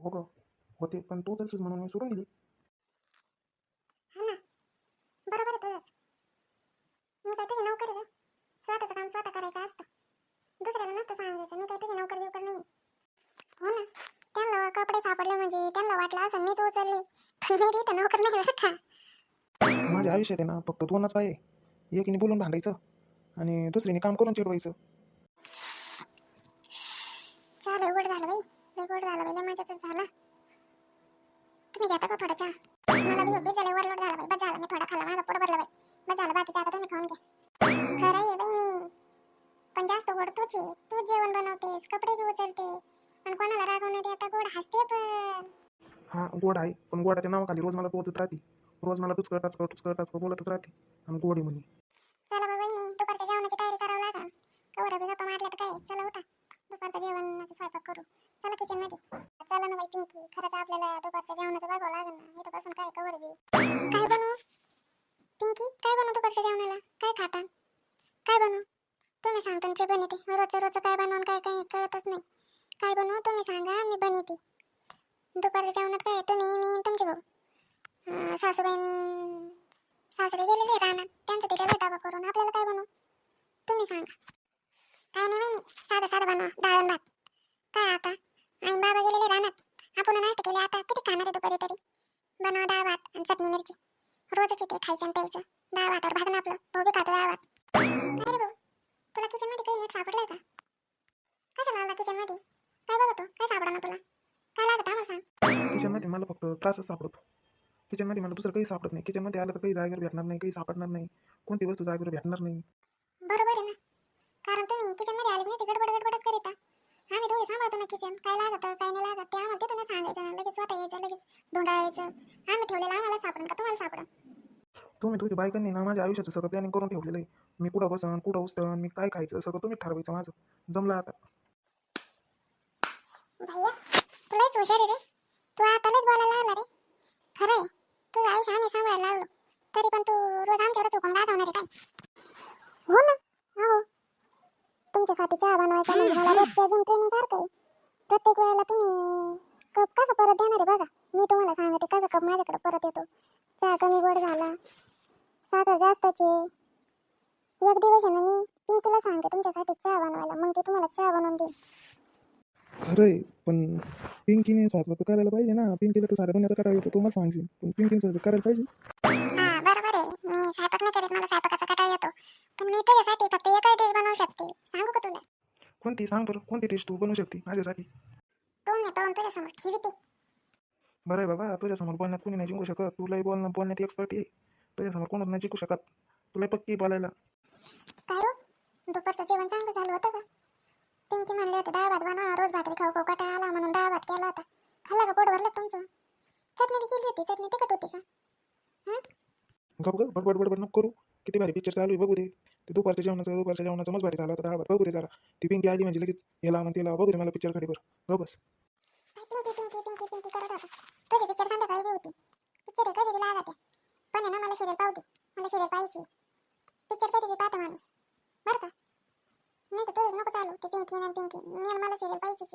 हो ग. होते पण तू चलशील म्हणून मी सोडून दिली. हा ना. बरोबर आहे तुझंच. मी काय तुझी नोकरी रे स्वतःचं काम स्वतः करायचं असतं. दुसऱ्याला नसतं सांगायचं. मी काय तुझी नोकरी बिवकर नाही. हो ना. त्यांना कपडे सापडले म्हणजे त्यांना वाटलं असं मीच उचलले. पण मी इथं नोकर नाही बरं का? माझ्या आयुष्यात आहे ना फक्त दोनच आहे. एकीने बोलून भांडायचं आणि दुसरीने काम करून चिडवायचं. लय गोड झालं बाई. लय गोड झालं बाई लय मजाच झाला. तुम्ही घेता का थोडा चहा? मला बी बी झालं वरलोड झाला बाई. बस झालं मी थोडा खाल्ला माझं पोट भरलं बाई. बस झालं बाकीचं आता तुम्ही खाऊन घ्या. खरं आहे बाई मी. पण जास्त गोड तूच आहे. तूच जेवण बनवतेस कपडे बी उचलते. आणि कोणाला रागवणं देता गोड हसते पण. हा गोड आहे. पण गोडाच्या नावाखाली रोज मला पोहोचत राहते. रोज मला टुचकळ टाचकळ टुचकळ टाचकळ बोलतच राहते. आणि गोड म्हणे. चला बाबा वहिनी दुपारच्या जेवणाची तयारी करावं लागेल कवर बी गप्पा मारल्या तर काय चला उठा दुपारचं जेवणाचा स्वयंपाक करू चला किचनमध्ये चला ना बाई पिंकी. खरंच आपल्याला दुपारच्या जेवणाचं बघावं लागेल ना. इथं बसून काय कवर बी. काय बनवू? पिंकी काय बनवू दुपारच्या जेवणाला? काय खाता काय बनवू? तुम्ही सांगता तुमचे बनवते रोज रोजचं काय बनवून काय काय कळतच नाही. काय बनवू? तुम्ही सांगा. मी बनवते दुपारच्या जेवणात काय? तुम्ही मी आणि तुमचे भाऊ. अं, सासूबाईन सासरे गेलेले राहणार त्यांचं तिथे डबा करून? आपल्याला काय बनवू? तुम्ही सांगा. काय नाही नाही साधं साधं बनवा. डाळ भात. काय आता? आणि बाबा गेलेले रानात. आपण नाश्ता केले आता. किती खाणार आहे दुपारी तरी? बनवा डाळ भात आणि चटणी मिरची. रोजच इथे खायचं आणि प्यायचं. डाळ भातावर भागणं आपलं. बी खातो डाळ भात. काय रे भाऊ तुला किचनमध्ये काही नीट सापडलंय का? कसं लावला किचनमध्ये काय बघतो काय सापडा ना तुला? काय लागत आम्हाला सांग. किचनमध्ये मला फक्त त्रासच सापडतो. किचनमध्ये मला दुसरं काही सापडत नाही. किचनमध्ये आलं तर काही जागेवर भेटणार नाही काही सापडणार नाही. कोणती वस्तू जागेवर भेटणार नाही. बरोबर आहे ना कारण तुम्ही किचनमध्ये आले की नाही ते गडबड गडबडच करीता आम्ही दोघे सांभाळतो ना किचन काय लागत काय नाही लागत. ते आम्हाला तिथूनच सांगायचं ना लगेच स्वतः यायचं लगेच ढोंढायचं आम्ही ठेवलेलं आम्हाला सापडून का? तुम्हाला सापडून? तुम्ही तुझ्या बायकांनी ना माझ्या आयुष्याचं सगळं प्लॅनिंग करून ठेवलेलं आहे मी कुठं बसन कुठं उचलन मी काय खायचं सगळं तुम्ही ठरवायचं माझं. जमलं आता. भैया तुलाच हुशार रे. तू आताच बोलायला लागला रे. खरं आहे तू आयुष्य आम्ही सांभाळायला लागलो. तरी पण तू रोज आमच्यावरच हुकूम गाजवणार आहे काय? हो ना? हो तुमच्यासाठी चहा बनवायचा म्हणजे मला रोजच्या जिम ट्रेनिंग सारखं आहे. प्रत्येक वेळेला तुम्ही कप कसं परत देणार आहे बघा. मी तुम्हाला सांगते कसं कप माझ्याकडे परत येतो. चहा कमी गोड झाला. साखर जास्तच एक दिवस आहे ना मी पिंकीला सांगते तुमच्यासाठी चहा बनवायला. मग ते तुम्हाला चहा बनवून देईल. खरं आहे पण पिंकीने स्वयंपाक करायला पाहिजे ना. पिंकीला तर साऱ्या दुनियाचा करायला येतो तू मला सांगशील. पण पिंकीने स्वयंपाक करायला पाहिजे. हा बरोबर आहे. मी स्वयंपाक नाही करत मला स्वयंपाकाचा कटाळ येतो. पण मी तुझ्यासाठी फक्त एकच डिश बनवू शकते. सांगू का तुला? कोणती सांग बरं? कोणती डिश तू बनवू शकते माझ्यासाठी? तुझ्यासमोर बरं आहे बाबा तुझ्यासमोर बोलण्यात कोणी नाही जिंकू शकत. तुलाही बोलणं बोलण्यात एक्सपर्ट आहे. तुझ्यासमोर कोणच नाही जिंकू शकत. तुला पक्की बोलायला. काय हो? दुपारचं जेवण चांगलं झालं होतं का? पिंकी म्हणले होते डाळ भात बनवा रोज भाकरी खाऊ खाऊ कटाळा आला म्हणून डाळ भात केला होता. खाल्ला का पोट भरलं का तुमचं? चटणी बी केली होती चटणी तिखट होती का? गप ग बडबड बडबड नको करू. किती भारी पिक्चर चालू आहे बघू दे. ते दुपारच्या जेवणाचं दुपारच्या जेवणाचं मग भारी झालं होतं डाळ बघू दे जरा. ती पिंकी आली म्हणजे लगेच. याला म्हणते तिला बघू दे मला पिक्चर खडीवर गप बस. पिंकी पिंकी पिंकी पिंकी करत होता. तुझी पिक्चर संध्याकाळी बी होती. पिक्चर कधी बी लागत पण ना मला सिरियल पाहू दे. मला सिरियल पाहायची पिक्चर कधी बी पाहतो माणूस. बरं का? नाही तर तुझं नको चालू. ते पिंकी ना पिंकी मी मला सिरियल पाहिजेच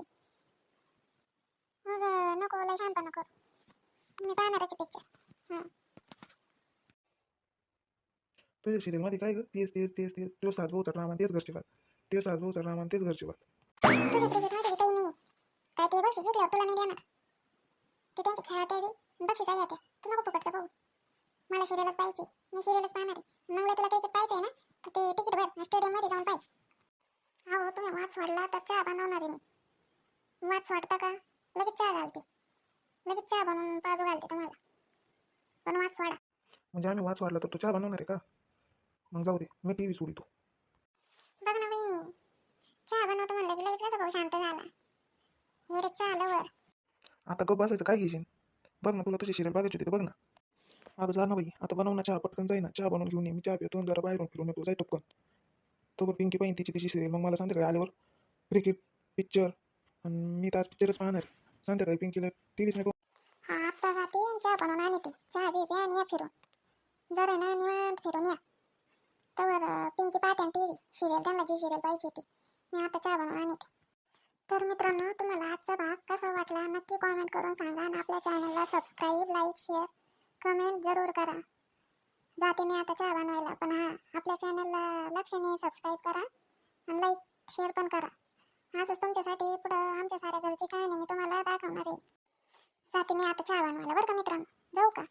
मग नको लय शांतपणा कर. मी पाहणारच पिक्चर हां. तुझ्या सिरियलमध्ये काय ग तेच तेच तेच तेच तो सास भाऊ चढला तेच घरची बात ते सास भाऊ तेच घरची बात काय ते बक्षीस जिंकल्यावर तुला नाही देणार ते त्यांचे खेळात बी बक्षीस आहे आता तू नको मला सिरियलच पाहिजे मी सिरियलच पाहणार आहे मग तुला क्रिकेट पाहिजे ना तर ते तिकीट भर स्टेडियममध्ये जाऊन पाहिजे हो तुम्ही वाद सोडला तर चहा बनवणार आहे मी वाद सोडता का लगेच चहा घालते लगेच चहा बनवून बाजू घालते तुम्हाला पण वाद सोडा म्हणजे आम्ही वाच वाढला तर तू चहा बनवणार आहे का? मग जाऊ दे मी टी व्ही सोडितो. बघ ना वहिनी चहा बनवतो म्हणलं की लगेच कसं भाऊ शांत झाला. हे रे चहा लवर आता गप बसायचं काय घेशील? बघ ना तुला तुझी सिरियल बघायची होती तर बघ ना. अगं जा ना बाई आता बनव ना चहा पटकन जाई ना. चहा बनवून घेऊन ये मी चहा पितो आणि जरा बाहेरून फिरून येतो जाय टपकन तो पिंकी पाहिजे तिची तिची सिरियल मग मला संध्याकाळी आल्यावर? क्रिकेट पिक्चर आणि मी तर आज पिक्चरच पाहणार आहे. संध्याकाळी पिंकीला टी व्हीच नको. हा आत्ता जाते आणि चहा बनवून आणते. चहा बी आणि या फिरून. जरा ना निवांत फिरून या. तर पिंकी पाहते टी व्ही सिरियल त्यांना जी सिरियल पाहिजे ती मी आता चहा बनवून आणते. तर मित्रांनो तुम्हाला आजचा भाग कसा वाटला नक्की कॉमेंट करून सांगा आणि आपल्या चॅनलला सबस्क्राईब लाईक शेअर कमेंट जरूर करा. जाते मी आता चहा बनवायला पण हा आपल्या चॅनलला लक्षणे सबस्क्राईब करा आणि लाईक शेअर पण करा. असंच तुमच्यासाठी पुढं आमच्या साऱ्या घरची कहाणी मी तुम्हाला दाखवणार आहे. जाते मी आता चहा बनवायला बरं का मित्रांनो? जाऊ का?